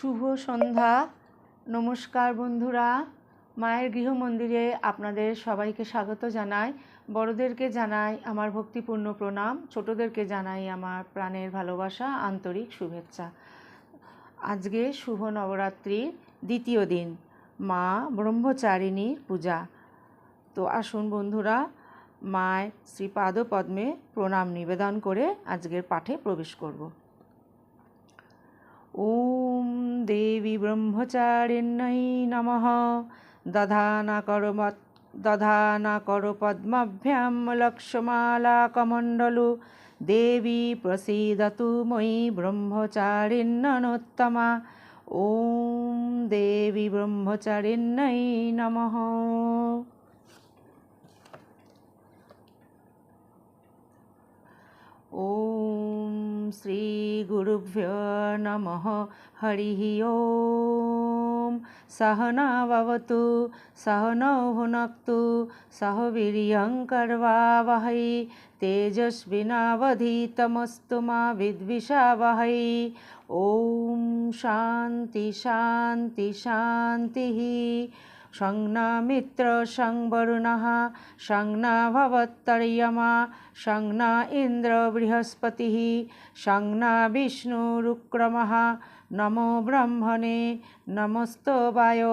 শুভ সন্ধ্যা। নমস্কার বন্ধুরা। মায়ের গৃহ মন্দিরে আপনাদের সবাইকে স্বাগত জানাই। বড়দেরকে জানাই আমার ভক্তিপূর্ণ প্রণাম। ছোটদেরকে জানাই আমার প্রাণের ভালোবাসা, আন্তরিক শুভেচ্ছা। আজকে শুভ নবরাত্রির দ্বিতীয় দিন। মা ব্রহ্মচারিণীর পূজা। তো আসুন বন্ধুরা, মায়ের শ্রীপাদ পদ্মে প্রণাম নিবেদন করে আজকের পাঠে প্রবেশ করব। ॐ देवी ब्रह्मचारिण्यै नमः दधानाकरमत् दधानाकरपद्मभ्यां लक्ष्मालाकमण्डलु देवी प्रसीदतु मयि ब्रह्मचारिण्यनोत्तमा ॐ देवी ब्रह्मचारिण्यै नमः ॐ श्रीगुरुभ्यो नमः। हरिः ॐ सहना भवतु सहनौ भुनक्तु सह वीर्यङ्कर्वावहै तेजस्विनावधीतमस्तु मा विद्विषावहै। ॐ शान्ति शान्ति शान्तिः। সংনামিত্র সংবরুণः সংনা ভবত্তর্যমা সংনা ইন্দ্র বৃহস্পতিः সংনা বিষ্ণুরুক্রমः নমো ব্রহ্মণে নমস্তবায়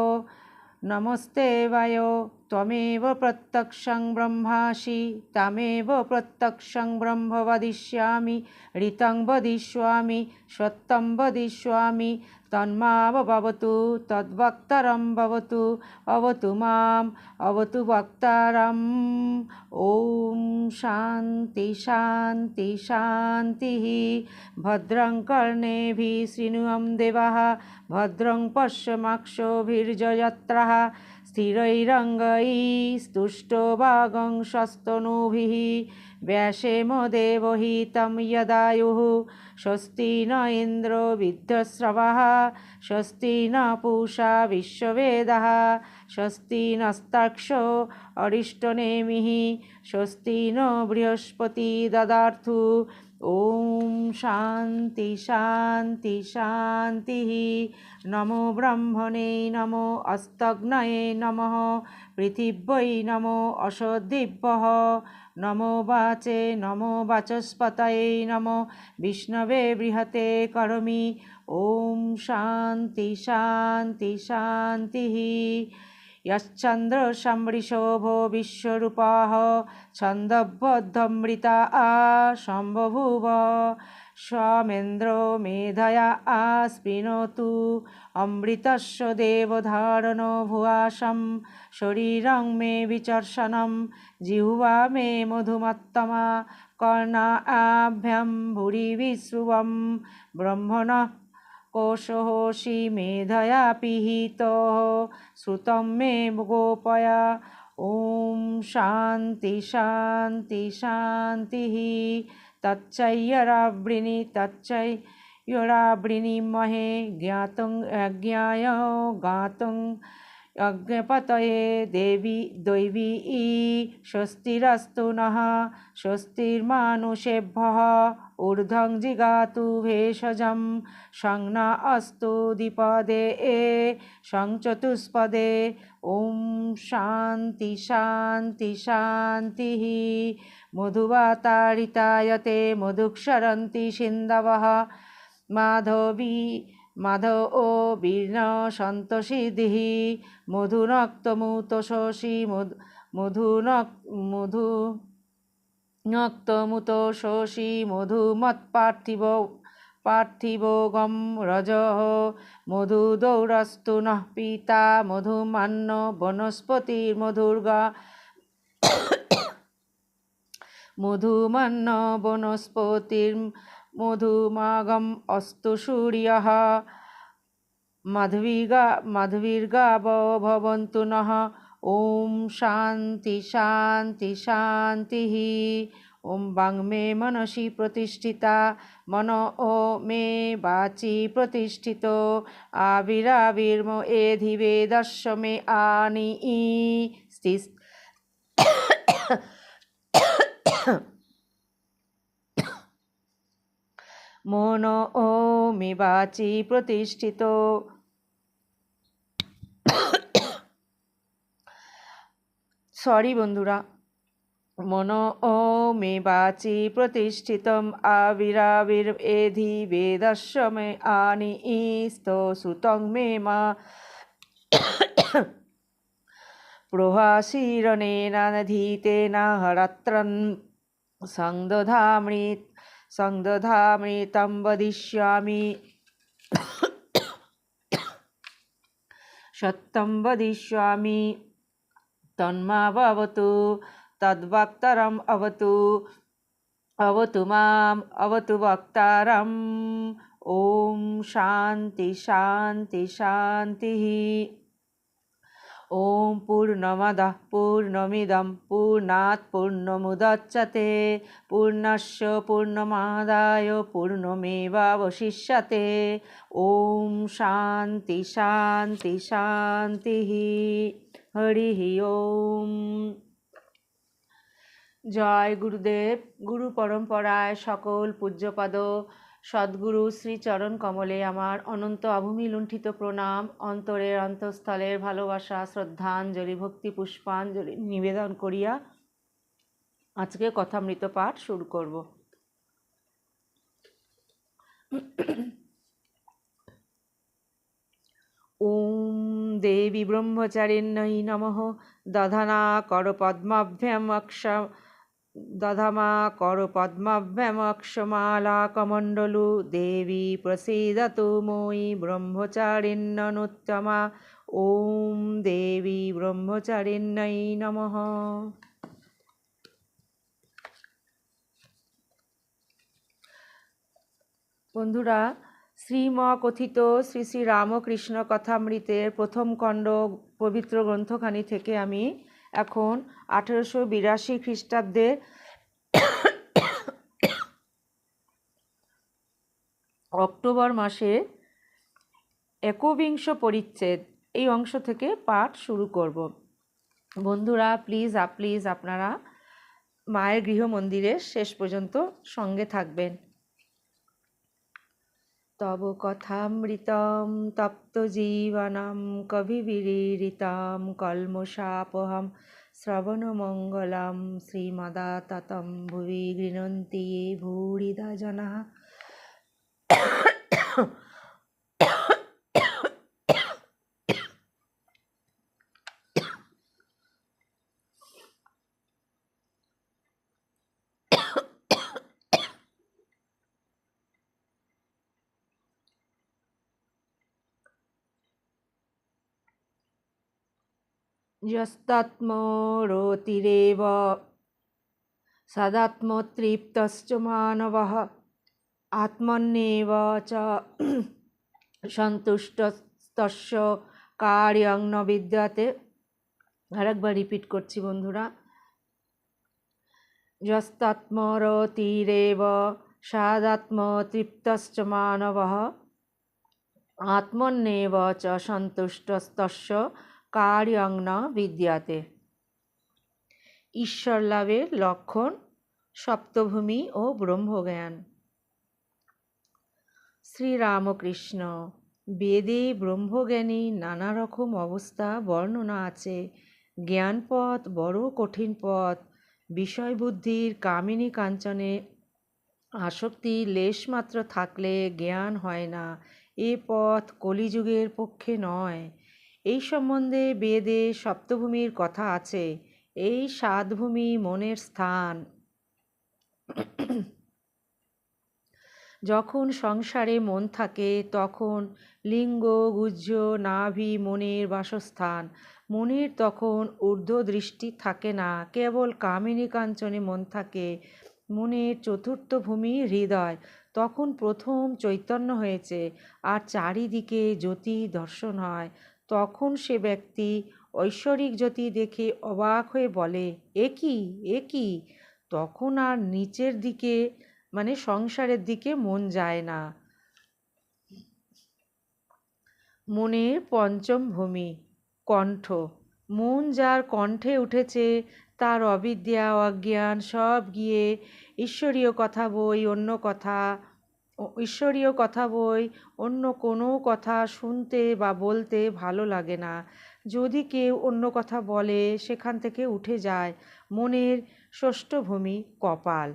নমস্তে বায় ত্বমেব প্রত্যক্ষং ব্রহ্মাসি তমেব প্রত্যক্ষং ব্রহ্ম বদিষ্যামি ঋतं বদিষ্যামি তন্মাবতু তদ্বক্তারম ভবতু অবতু মাম অবতু বক্তারম ওম শান্তি শান্তি শান্তি ভদ্রং কর্ণেভি শৃণুয়ম দেবা ভদ্রং পশ্যমাক্ষোভির্যত্রা স্থিরৈরঙ্গৈ स्तुष्टो वागं शस्तनूभिः। व्यासेम देवहितं यदायुः। স্বস্তি ন ইন্দ্র বিদ্ধস্রবः স্বস্তি ন পূষা বিশ্ববেদः। স্বস্তি নস্তাক্ষ অরিষ্টনেমিহি স্বস্তি ন বৃহস্পতি দদার্থু। ওম শান্তি শান্তি শান্তি নম ব্রহ্মণে নম অস্তগ্নয়ে নম পৃথিব্যই নম অসদিব্য নম বাচে নম বাচস্পতয়ে নম বিষ্ণবে বৃহতে করমি ॐ शान्ति शान्ति शान्तिः यश्चन्द्रसमृशोभो विश्वरूपाः छन्दबद्धमृता सम्बभूव स्वामेन्द्रो मेधया आस्पिनोतु अमृतस्य देवधारणो भुवासं शरीरं मे विचर्षणं जिह्वा मे मधुमत्तमा कर्णाभ्यां भूरि विश्रुवं ब्रह्मणः कोशोषि मेधया पिहितः श्रुतं मे गोपय ॐ शान्ति शान्ति शान्तिः तच्चय्यरावृणि तच्चय्यरावृणीमहे ज्ञातुं अज्ञाय गातुं यज्ञपतये देवी दैवी स्वस्तिरस्तु नः स्वस्तिर्मानुषेभ्यः ঊর্ধ্বং জিগাতু ভেষজম সংনা অস্তু দ্বিপদে, এ সংচতুষ্পদে ওম শান্তি শান্তি শান্তি। মধুবাতাড়িতায়তে মধুক্ষরন্তি সিন্দব মাধবী মাধ ও বীর্ণ সন্তসিদ্ধি মধুনক্তমূত শোষী মধু, মধুনক, মধু নক্তমুতোষী মধুমৎপার্থিব, পার্থিবগম রজ মধু দৌরস্তু নঃ পিতা মধুমান্য বনস্পতির মধুর্গা। মধুমান্য বনস্পতির মধুমাগম অস্তু সূর্যः মাধবীগা, মাধবীর্গাব ভবন্তু নः ॐ শান্তি শান্তি শান্তিः ॐ মে মনসি প্রতিষ্ঠিতা মন ও মে বাচি প্রতিষ্ঠিত আবিরাবির্ম এধি বেদস্য মে আনি ই স্থিস মন ও মিবাচি প্রতিষ্ঠিত সরি বন্ধুরা। মন ও মে বাচি প্রতিষ্ঠিত আবিরাবির এধি বেদস্য আনি ইস্ত সুতং মে মা। প্রভাসীরণেনাধীতেনা হরত্রন সংদধামৃ সংদধামৃতম বদিষ্যামি। সত্যম বদিষ্যামি। तन्मा भवतु तद्वक्तरम् अवतु अवतु माम् अवतु वक्तारम् ॐ शान्ति शान्ति शान्तिः ॐ पूर्णमदः पूर्णमिदं पूर्णात् पूर्णमुदच्यते पूर्णस्य पूर्णमादाय पूर्णमेवावशिष्यते ॐ शान्ति शान्ति शान्तिः হরিः ওম। জয় গুরুদেব, গুরু পরম্পরায় সকল পূজ্যপাদ। সদ্গুরু শ্রীচরণ কমলে আমার অনন্ত অভূমি লুণ্ঠিত প্রণাম। অন্তরের অন্তঃস্থলের ভালোবাসা, শ্রদ্ধাঞ্জলি, ভক্তি, পুষ্পাঞ্জলি নিবেদন করিয়া আজকে কথামৃত পাঠ শুরু করব। ওম দেবী ব্রহ্মচারিণ্যই নমঃ দধনা কর পদ্মাভ্যাম অক্ষ দধমা কর পদ্মাভ্যমক্ষমালাকমণ্ডলু দেবী প্রসীদতু মই ব্রহ্মচারিণ্যনুত্তমা ওম দেবী ব্রহ্মচারিণ্যই নমঃ বন্ধুরা শ্রীম কথিত শ্রী শ্রী রামকৃষ্ণ কথামৃতের প্রথম খণ্ড পবিত্র গ্রন্থখানি থেকে আমি এখন আঠেরোশো বিরাশি খ্রিস্টাব্দে অক্টোবর মাসে একবিংশ পরিচ্ছেদ এই অংশ থেকে পাঠ শুরু করব। বন্ধুরা প্লিজ আপ প্লিজ আপনারা মায়ের গৃহমন্দিরের শেষ পর্যন্ত সঙ্গে থাকবেন। তব কথামৃতম তপ্ত জীবনম কবিবিরীতম কলমশাপহম শ্রবণমঙ্গলম শ্রীমদাততম ভুবি গৃণন্তি ভূরিদা জনাः यस्तात्मरोतिरेव सदात्मतृप्तश्च मानवः आत्मन्येव च সন্তুষ্টস্য কার্যং ন বিদ্যাতে আরেকবার রিপিট করছি বন্ধুরা যস্তাত্মরতিরেব সাদাত্মতৃপ্তশ্চ মানবः আত্মন্যেব চ সন্তুষ্টস্তস্য কার্যং ন বিদ্যাতে। ঈশ্বর লাভের লক্ষণ সপ্তভূমি ও ব্রহ্মজ্ঞান। শ্রীরামকৃষ্ণ, বেদে ব্রহ্মজ্ঞানী নানা রকম অবস্থা বর্ণনা আছে। জ্ঞানপথ বড় কঠিন পথ, বিষয়বুদ্ধির কামিনী কাঞ্চনে আসক্তি লেশমাত্র থাকলে জ্ঞান হয় না। এ পথ কলিযুগের পক্ষে নয়। এই সম্বন্ধে বেদে সপ্তভূমির কথা আছে। এই সাতভূমি মনের স্থান। যখন সংসারে মন থাকে, তখন লিঙ্গ গুজ্জ নাভি মনের বাসস্থান। মনের তখন ঊর্ধ্ব দৃষ্টি থাকে না, কেবল কামিনী কাঞ্চনে মন থাকে। মনের চতুর্থ ভূমি হৃদয়, তখন প্রথম চৈতন্য হয়েছে, আর চারিদিকে জ্যোতি দর্শন হয়। তখন সে ব্যক্তি ঐশ্বরিক জ্যোতি দেখে অবাক হয়ে বলে, এ কি? এ কি? তখন আর নিচের দিকে মানে সংসারের দিকে মন যায় না। মনের পঞ্চম ভূমি, কণ্ঠ। মন যার কণ্ঠে উঠেছে, তার অবিদ্যা, অজ্ঞান সব গিয়ে ঈশ্বরীয় কথা বই, অন্য কথা ঈশ্বরীয় কথা বই, অন্য কোনো কথা শুনতে বা বলতে ভালো লাগে না। যদি কেউ অন্য কথা বলে, সেখান থেকে উঠে যায় মনের ষষ্ঠভূমি কপাল।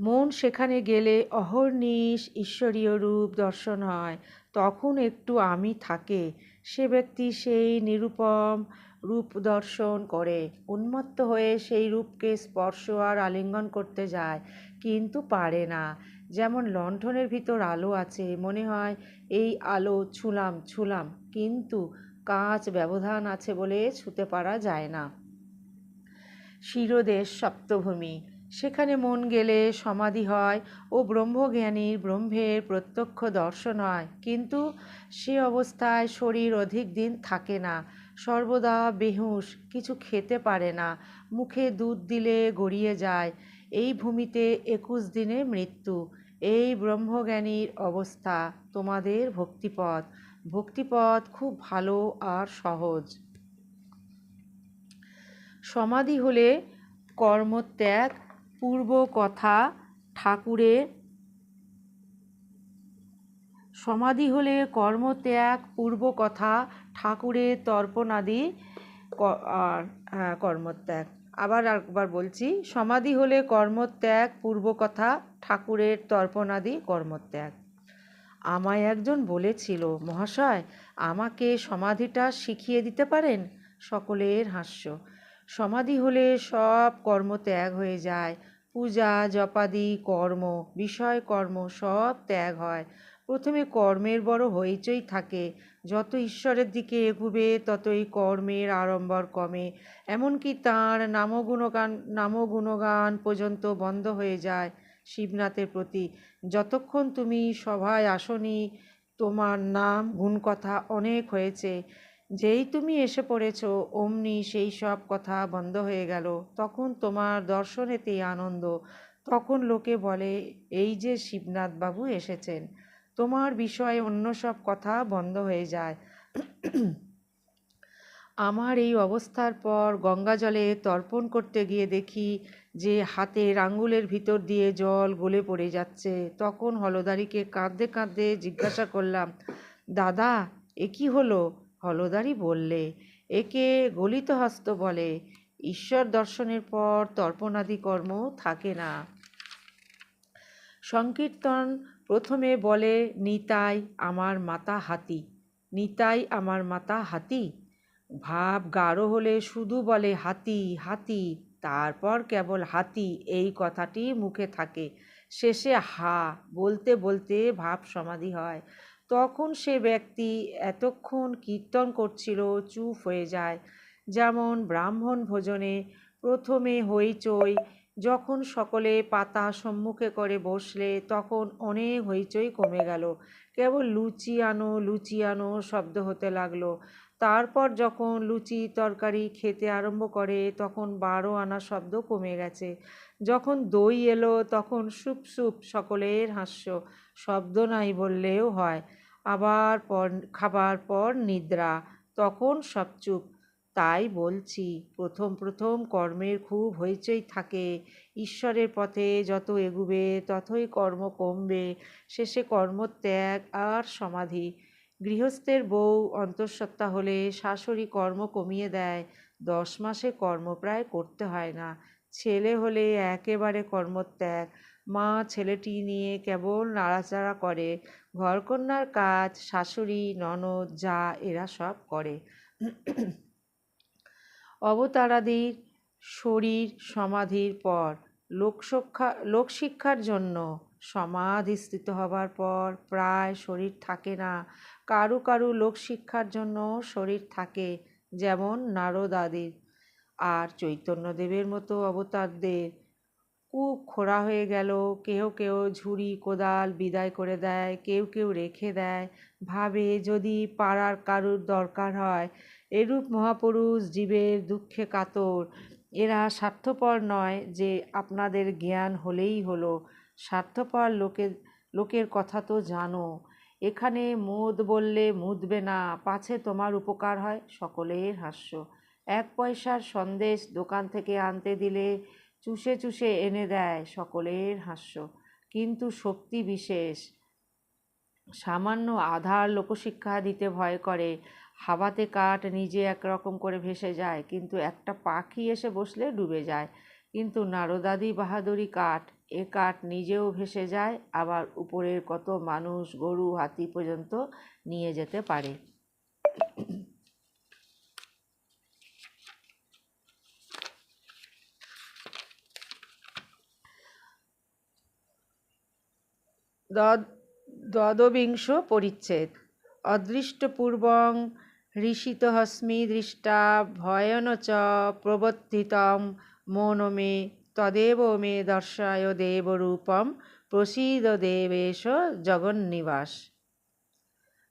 মন সেখানে গেলে অহর্নিশ ঈশ্বরীয় রূপ দর্শন হয়, তখন একটু আমি থাকে। সে ব্যক্তি সেই নিরুপম রূপ দর্শন করে। উন্মত্ত হয়ে সেই রূপকে স্পর্শ আর আলিঙ্গন করতে যায়, কিন্তু পারে না। যেমন লণ্ঠনের ভিতর আলো আছে, মনে হয় এই আলো ছুলাম ছুলাম, কিন্তু কাঁচ ব্যবধান আছে বলে ছুতে পারা যায় না। শিরদেশ সপ্তভূমি, সেখানে মন গেলে সমাধি হয় ও ব্রহ্মজ্ঞানীর ব্রহ্মের প্রত্যক্ষ দর্শন হয়, কিন্তু সে অবস্থায় শরীর অধিক দিন থাকে না। সর্বদা বেহুশ, কিছু খেতে পারে না, মুখে দুধ দিলে গড়িয়ে যায়। এই ভূমিতে একুশ দিনে মৃত্যু, এই ব্রহ্মজ্ঞানীর অবস্থা তোমাদের ভক্তিপথ। ভক্তিপথ খুব ভালো আর সহজ। সমাধি হলে কর্মত্যাগ পূর্ব কথা ঠাকুরের সমাধি হলে কর্মত্যাগ পূর্ব কথা ঠাকুরের তর্পণাদি হ্যাঁ কর্মত্যাগ। আবার একবার বলছি, সমাধি হলে কর্মত্যাগ পূর্ব কথা ঠাকুরের তর্পণাদি, কর্মত্যাগ। আমায় একজন বলেছিল, মহাশয়, আমাকে সমাধিটা শিখিয়ে দিতে পারেন? সকলের হাস্য। সমাধি হলে সব কর্ম ত্যাগ হয়ে যায়। পূজা, জপাদি, কর্ম, বিষয় কর্ম সব ত্যাগ হয়। প্রথমে কর্মের বড় হইচই থাকে। যত ঈশ্বরের দিকে এগুবে, ততই কর্মের আড়ম্বর কমে। এমনকি তাঁর নামগুণগান নামগুণগান পর্যন্ত বন্ধ হয়ে যায় শিবনাথের প্রতি। যতক্ষণ তুমি সভায় আসনি, তোমার নাম গুণ কথা অনেক হয়েছে। যেই তুমি এসে পড়েছ, অমনি সেই সব কথা বন্ধ হয়ে গেল। তখন তোমার দর্শনেতেই আনন্দ। তখন লোকে বলে, এই যে শিবনাথ বাবু এসেছেন। তোমার বিষয়ে অন্য সব কথা বন্ধ হয়ে যায়। আমার এই অবস্থার পর গঙ্গা জলে তর্পণ করতে গিয়ে দেখি যে হাতের আঙ্গুলের ভিতর দিয়ে জল গলে পড়ে যাচ্ছে। তখন হলদারিকে কাঁদতে কাঁদতে জিজ্ঞাসা করলাম, দাদা, এ কি হলো? হলদারি বললে, একে গলিত হস্ত বলে। ঈশ্বর দর্শনের পর তর্পণাদি কর্ম থাকে না। সংকীর্তন প্রথমে বলে, নিতাই আমার মাতা হাতি। নিতাই আমার মাতা হাতি? ভাব গাঢ় হলে শুধু বলে, হাতি হাতি। তারপর কেবল হাতি। এই কথাটি মুখে থাকে। শেষে, হা। বলতে বলতে ভাব সমাধি হয়। তখন সে ব্যক্তি এতক্ষণ কীর্তন করছিল, চুপ হয়ে যায়। যেমন ব্রাহ্মণ ভোজনে প্রথমে হইচই যখন সকলে পাতা সম্মুখে করে বসলে তখন অনেক হইচই কমে গেল। কেবল লুচি আনো লুচি আনো শব্দ হতে লাগল। তারপর যখন লুচি তরকারি খেতে আরম্ভ করে তখন বারো আনা শব্দ কমে গেছে। যখন দই এলো তখন সুপ সুপ সকলের হাস্য, শব্দ নাই বললেও হয়। আবার পর, খাবার পর নিদ্রা, তখন সব চুপ। তাই বলছি, প্রথম প্রথম কর্মের খুব হইচই থাকে। ঈশ্বরের পথে যত এগুবে, ততই কর্ম কমবে। শেষে কর্মত্যাগ আর সমাধি। গৃহস্থের বউ অন্তঃসত্ত্বা হলে শাশুড়ি কর্ম কমিয়ে দেয়। দশ মাসে কর্ম প্রায় করতে হয় না। ছেলে হলে একেবারে কর্মত্যাগ মা ছেলেটি নিয়ে কেবল নাড়াচাড়া করে। ঘরকন্যার কাজ, শাশুড়ি, ননদ, যা এরা সব করে। অবতারাদির শরীর সমাধির পর লোকশিক্ষা লোকশিক্ষার জন্য সমাধিস্থিত হবার পর প্রায় শরীর থাকে না। কারু কারু লোকশিক্ষার জন্য শরীর থাকে, যেমন নারদ আদির আর চৈতন্যদেবের মতো অবতারদের খুব খোড়া হয়ে গেল। কেউ কেউ ঝুড়ি, কোদাল বিদায় করে দেয়, কেউ কেউ রেখে দেয়। ভাবে যদি পাড়ার কারুর দরকার হয় এরূপ মহাপুরুষ জীবের দুঃখে কাতর। এরা স্বার্থপর নয় যে আপনাদের জ্ঞান হলেই হলো। স্বার্থপর লোকের লোকের কথা তো জানো। এখানে মুদ বললে মুদবে না, পাছে তোমার উপকার হয় সকলের হাস্য। এক পয়সার সন্দেশ দোকান থেকে আনতে দিলে চুষে চুষে এনে দেয় সকলের হাস্য। কিন্তু শক্তি বিশেষ। সামান্য আধার লোকশিক্ষা দিতে ভয় করে। হাওয়াতে কাঠ নিজে একরকম করে ভেসে যায়, কিন্তু একটা পাখি এসে বসলে ডুবে যায়। কিন্তু নারদাদি বাহাদুরি কাঠ, এ কাঠ নিজেও ভেসে যায়, আবার উপরের কত মানুষ গরু হাতি পর্যন্ত নিয়ে যেতে পারে। দ্বদবিংশ পরিচ্ছেদ। অদৃষ্টপূর্বং হৃষিতহস্মি দৃষ্টা ভয়ন চ প্রবর্তিতম মন মে তদেব মে দর্শায় দেবরূপম প্রসীদ দেবেশ জগন্নিবাস।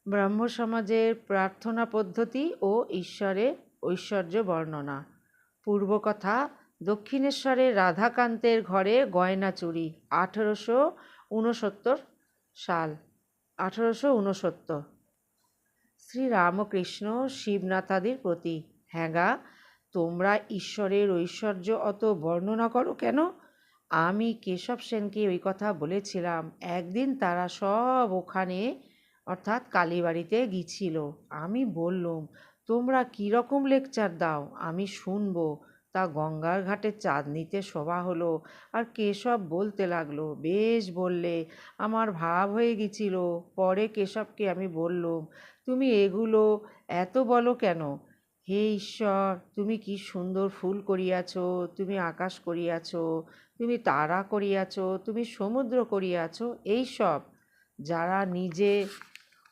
ব্রহ্মসমাজের প্রার্থনা পদ্ধতি ও ঈশ্বরের ঐশ্বর্য বর্ণনা। পূর্বকথা দক্ষিণেশ্বরের রাধাকান্তের ঘরে গয়না চুরি, আঠেরোশো ঊনসত্তর সাল, আঠেরোশো ঊনসত্তর শ্রীরামকৃষ্ণ শিবনাথাদির প্রতি। হ্যাঁগা, তোমরা ঈশ্বরের ঐশ্বর্য অত বর্ণনা করো কেন? আমি কেশব সেনকে ওই কথা বলেছিলাম। একদিন তারা সব ওখানে, অর্থাৎ কালীবাড়িতে গিয়েছিল। আমি বললুম, তোমরা কীরকম লেকচার দাও? আমি শুনব তা গঙ্গার ঘাটে চাঁদনিতে শোভা হলো আর কেশব বলতে লাগল, বেশ বললে, আমার ভাব হয়ে গেছিল পরে কেশবকে আমি বললুম তুমি এগুলো এত বলো কেন? হে ঈশ্বর, তুমি কি সুন্দর ফুল করিয়াছ, তুমি আকাশ করিয়াছ, তুমি তারা করিয়াছ, তুমি সমুদ্র করিয়াছ, এই সব। যারা নিজে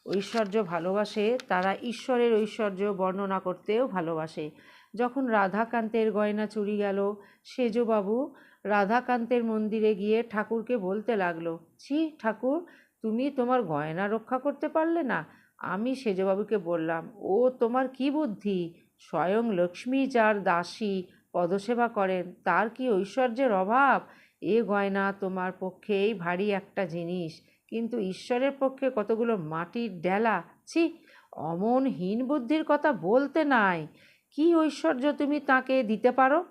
ঐশ্বর্য ভালোবাসে, তারা ঈশ্বরের ঐশ্বর্য বর্ণনা করতেও ভালোবাসে। যখন রাধাকান্তের গয়না চুরি গেল, সেজবাবু রাধাকান্তের মন্দিরে গিয়ে ঠাকুরকে বলতে লাগল, ছি ঠাকুর, তুমি তোমার গয়না রক্ষা করতে পারলে না? আমি সেজবাবুকে বললাম, ও তোমার কি বুদ্ধি? স্বয়ং লক্ষ্মী যার দাসী পদসেবা করেন, তার কি ঐশ্বর্যের অভাব? এ গয়না তোমার পক্ষেই ভারী একটা জিনিস। কিন্তু ঈশ্বরের পক্ষে কতগুলো মাটির ডেলা? ছি অমন হীন বুদ্ধির কথা বলতে নাই। কি ঐশ্বর্য তুমি তাকে দিতে পারো?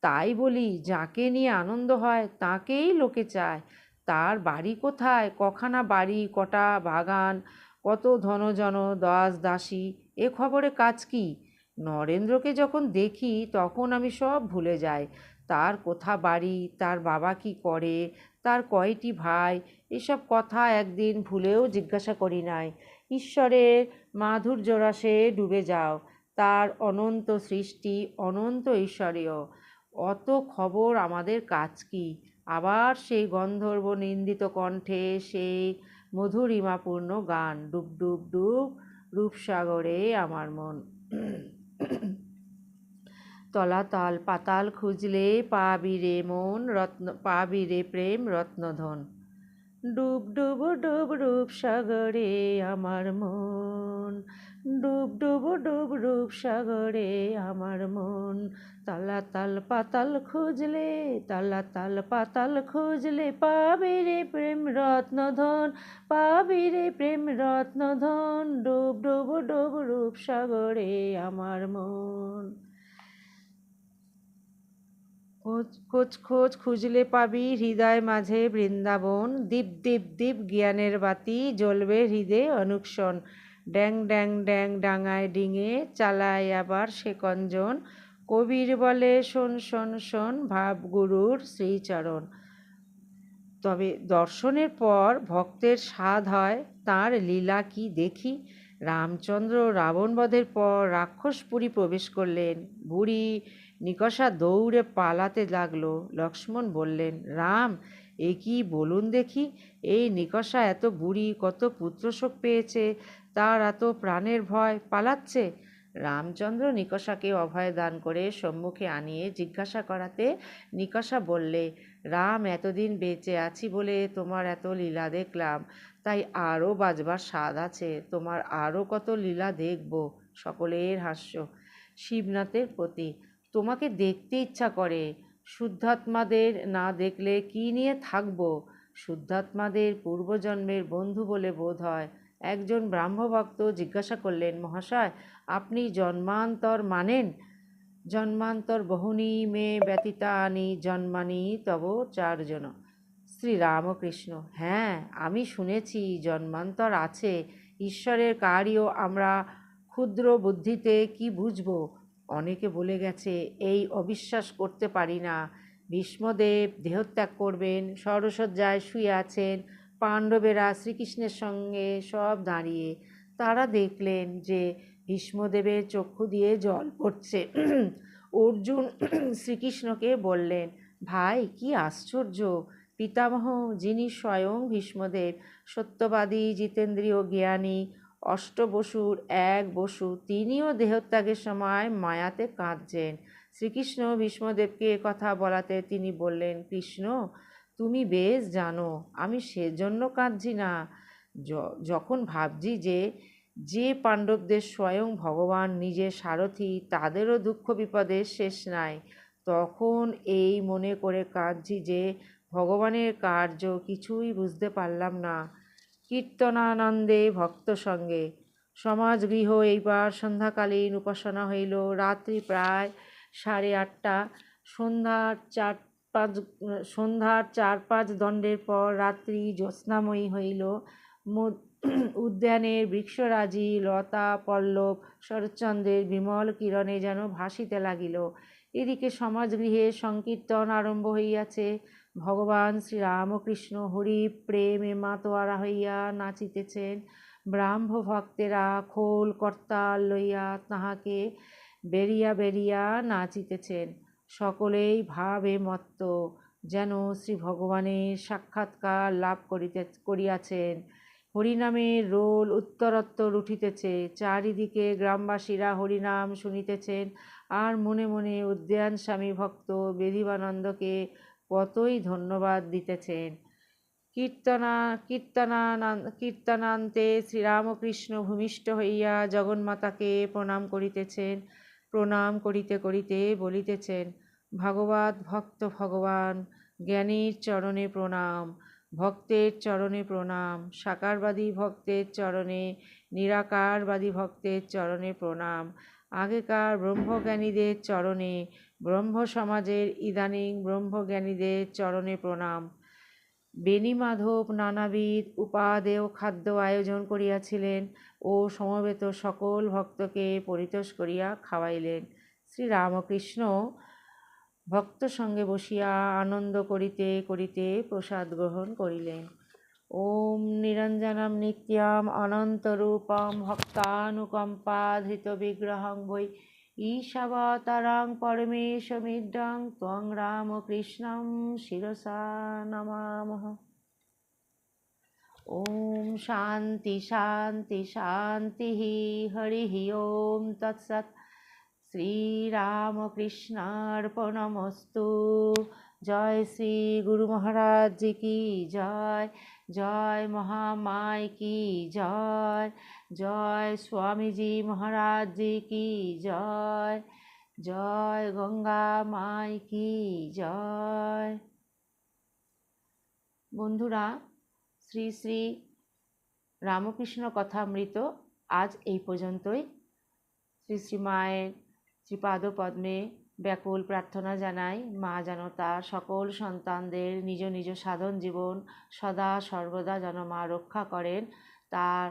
তাই বলি, যাকে নিয়ে আনন্দ হয়, তাকেই লোকে চায়। তার বাড়ি কোথায়? কখানা বাড়ি, কটা বাগান কত ধনজন দাস দাসী, এ খবরে কাজ কি? নরেন্দ্রকে যখন দেখি তখন আমি সব ভুলে যাই। তার কোথা বাড়ি, তার বাবা কি করে, তার কয়টি ভাই, এসব কথা একদিন ভুলেও জিজ্ঞাসা করি নাই। ঈশ্বরের মাধুর্য রসে ডুবে যাও, তার অনন্ত সৃষ্টি অনন্ত ঈশ্বরীয় অত খবর আমাদের কাজ কি? আবার সেই গন্ধর্ব নিন্দিত কণ্ঠে সেই মধুরিমাপূর্ণ গান। ডুব ডুব ডুব, রূপসাগরে আমার মন। তলাতল পাতাল খুঁজলে পাবি রে মন, রত্ন, পাবি রে প্রেম, রত্নধন। ডুব ডুব ডুব, রূপসাগরে আমার মন। ডুব ডুব ডুব রূপ সাগরে আমার মন। তালা তাল পাতাল খুঁজলে তালা তাল পাতাল খুঁজলে পাবি রে প্রেম রত্নধন, পাবি রে প্রেম রত্নধন। ডুব ডুব ডুব রূপ সাগরে আমার মন। খোঁজ খোঁজ খোঁজ খুঁজলে পাবি হৃদয় মাঝে বৃন্দাবন। দীপ দীপ দীপ জ্ঞানের বাতি জ্বলবে হৃদয়ে অনুক্ষণ ড্যাং ড্যাং ড্যাং, ডাঙায় ডিঙে চালায় আবার সে কঞ্জন। কবির বলে, শোন শোন শোন, ভাবগুরুর শ্রীচরণ। তবে দর্শনের পর ভক্তের স্বাদ হয়, তার লীলা কি দেখি? রামচন্দ্র রাবণবধের পর রাক্ষসপুরী প্রবেশ করলেন। বুড়ি নিকষা দৌড়ে পালাতে লাগল। লক্ষ্মণ বললেন, রাম, এ কি বলুন দেখি? এই নিকষা এত বুড়ি, কত পুত্রশোক পেয়েছে। তার এত প্রাণের ভয় পালাচ্ছে? রামচন্দ্র নিকষাকে অভয় দান করে সম্মুখে আনিয়ে জিজ্ঞাসা করাতে নিকষা বললে, রাম, এতদিন বেঁচে আছি বলে তোমার এত লীলা দেখলাম। তাই আরও বাজবার স্বাদ আছে, তোমার আরও কত লীলা দেখব, সকলের হাস্য। শিবনাথের প্রতি তোমাকে দেখতে ইচ্ছা করে। শুদ্ধাত্মাদের না দেখলে কি নিয়ে থাকব? শুদ্ধাত্মাদের পূর্বজন্মের বন্ধু বলে বোধ হয় একজন ব্রাহ্মভক্ত জিজ্ঞাসা করলেন, মহাশয়, আপনি জন্মান্তর মানেন? জন্মান্তর বহুনি মে ব্যতীতানি জন্মানি তব চারজন। শ্রীরামকৃষ্ণ হ্যাঁ আমি শুনেছি জন্মান্তর আছে। ঈশ্বরের কার্য আমরা ক্ষুদ্র বুদ্ধিতে কি বুঝব? অনেকে বলে গেছে, এই অবিশ্বাস করতে পারি না। ভীষ্মদেব দেহত্যাগ করবেন, সরসজ্জায় শুয়ে আছেন পাণ্ডবেরা শ্রীকৃষ্ণের সঙ্গে সব দাঁড়িয়ে তারা দেখলেন যে ভীষ্মদেবের চক্ষু দিয়ে জল পড়ছে। অর্জুন শ্রীকৃষ্ণকে বললেন, ভাই, কি আশ্চর্য! পিতামহ যিনি স্বয়ং ভীষ্মদেব, সত্যবাদী জিতেন্দ্রীয় জ্ঞানী, অষ্টবসুর এক বসু, তিনিও দেহত্যাগের সময় মায়াতে কাঁদছেন। শ্রীকৃষ্ণ ভীষ্মদেবকে কথা বলাতে তিনি বললেন, কৃষ্ণ তুমি বেশ জানো, আমি সেজন্য কাঁদছি না। যখন ভাবছি যে যে পাণ্ডবদের স্বয়ং ভগবান নিজের সারথি, তাদেরও দুঃখ বিপদের শেষ নাই, তখন এই মনে করে কাঁদছি যে, ভগবানের কার্য কিছুই বুঝতে পারলাম না। কীর্তনানন্দে ভক্ত সঙ্গে সমাজ গৃহ এইবার সন্ধ্যাকালীন উপাসনা হইল। রাত্রি প্রায় সাড়ে আটটা সন্ধ্যার চার পাঁচ সন্ধ্যার চার পাঁচ দণ্ডের পর রাত্রি জ্যোৎস্নাময়ী হইল। উদ্যানের বৃক্ষরাজি, লতা, পল্লব, শরৎচন্দ্রের বিমল কিরণে যেন ভাসিতে লাগিল। এদিকে সমাজগৃহে সংকীর্তন আরম্ভ হইয়াছে। ভগবান শ্রীরামকৃষ্ণ হরি প্রেমে মাতোয়ারা হইয়া নাচিতেছেন। ব্রাহ্ম ভক্তেরা খোল কর্তাল লইয়া তাহাকে বেরিয়া বেরিয়া নাচিতেছেন। সকলেই ভাবে মত্ত, যেন শ্রী ভগবানের সাক্ষাৎকার লাভ করিতে, করিয়াছেন। হরিনামের রোল উত্তরোত্তর উঠিতেছে। চারিদিকে গ্রামবাসীরা হরিনাম শুনিতেছেন আর মনে মনে উদ্যান স্বামী ভক্ত বেদিবানন্দকে কতই ধন্যবাদ দিতেছেন। কীর্তনা কীর্তনা কীর্তনান্তে শ্রীরামকৃষ্ণ ভূমিষ্ঠ হইয়া জগন্মাতাকে প্রণাম করিতেছেন। প্রণাম করিতে করিতে বলিতেছেন, ভাগবত ভক্ত ভগবান, জ্ঞানীর চরণে প্রণাম, ভক্তের চরণে প্রণাম, সাকারবাদী ভক্তের চরণে, নিরাকারবাদী ভক্তের চরণে প্রণাম, আগেকার ব্রহ্মজ্ঞানীদের চরণে ব্রহ্ম সমাজের ইদানিং ব্রহ্মজ্ঞানীদের চরণে প্রণাম। বেণীমাধব নানাবিধ উপাদেয় খাদ্য আয়োজন করিয়াছিলেন ও সমবেত সকল ভক্তকে পরিতোষ করিয়া খাওয়াইলেন। শ্রীরামকৃষ্ণ ভক্ত সঙ্গে বসিয়া আনন্দ করিতে করিতে প্রসাদ গ্রহণ করিলেন। ওম নিরঞ্জনম নিত্যাম অনন্তরূপম ভক্তানুকম্পাধৃত বিগ্রহং বৈ ঈশাবতারাং পরমেশমিড্ডং ত্বং रामकृष्णं শিরসা নমামহ ওম শান্তি শান্তি শান্তি হরি ওম তৎসৎ। শ্রীরামকৃষ্ণার্পণমস্তু। জয় শ্রী গুরু মহারাজ জি কি জয় জয় মহামায় কি জয় জয় স্বামীজি মহারাজ জি কি জয় জয় গঙ্গা মাই কি জয়। বন্ধুরা, শ্রী শ্রী রামকৃষ্ণ কথামৃত আজ এই পর্যন্তই। শ্রী শ্রী মায়ের শ্রীপাদ পদ্মে ব্যাকুল প্রার্থনা জানাই, মা যেন তার সকল সন্তানদের নিজ নিজ সাধন জীবন সদা সর্বদা যেন মা রক্ষা করেন। তার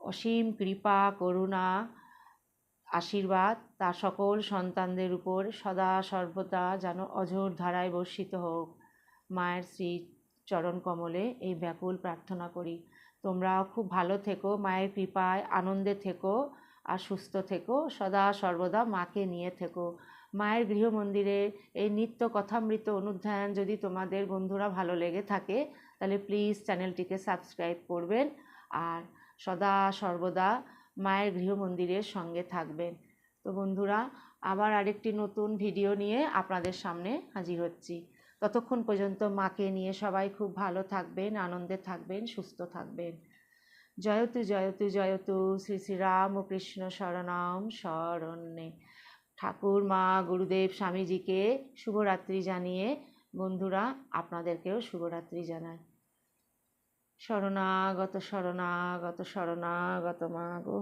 অসীম কৃপা, করুণা, আশীর্বাদ তার সকল সন্তানদের উপর সদা সর্বদা যেন অঝোর ধারায় বর্ষিত হোক। মায়ের শ্রী চরণ কমলে এই ব্যাকুল প্রার্থনা করি। তোমরা খুব ভালো থেকো, মায়ের কৃপায় আনন্দে থেকো আর সুস্থ থেকো, সদা সর্বদা মাকে নিয়ে থেকো। মায়ের গৃহমন্দিরে এই নিত্য কথামৃত অনুধ্যান যদি তোমাদের বন্ধুরা ভালো লেগে থাকে, তাহলে প্লিজ চ্যানেলটিকে সাবস্ক্রাইব করবেন আর সদা সর্বদা মায়ের গৃহমন্দিরের সঙ্গে থাকবেন। তো বন্ধুরা, আবার আরেকটি নতুন ভিডিও নিয়ে আপনাদের সামনে হাজির হচ্ছি। ততক্ষণ পর্যন্ত মাকে নিয়ে সবাই খুব ভালো থাকবেন, আনন্দে থাকবেন, সুস্থ থাকবেন। জয়তু জয়তু জয়তু, শ্রী শ্রী রামকৃষ্ণ শরণাম শরণ্যে ঠাকুর, মা, গুরুদেব, স্বামীজিকে শুভরাত্রি জানিয়ে বন্ধুরা আপনাদেরকেও শুভরাত্রি জানায় শরণাগত শরণাগত শরণাগত মা গো।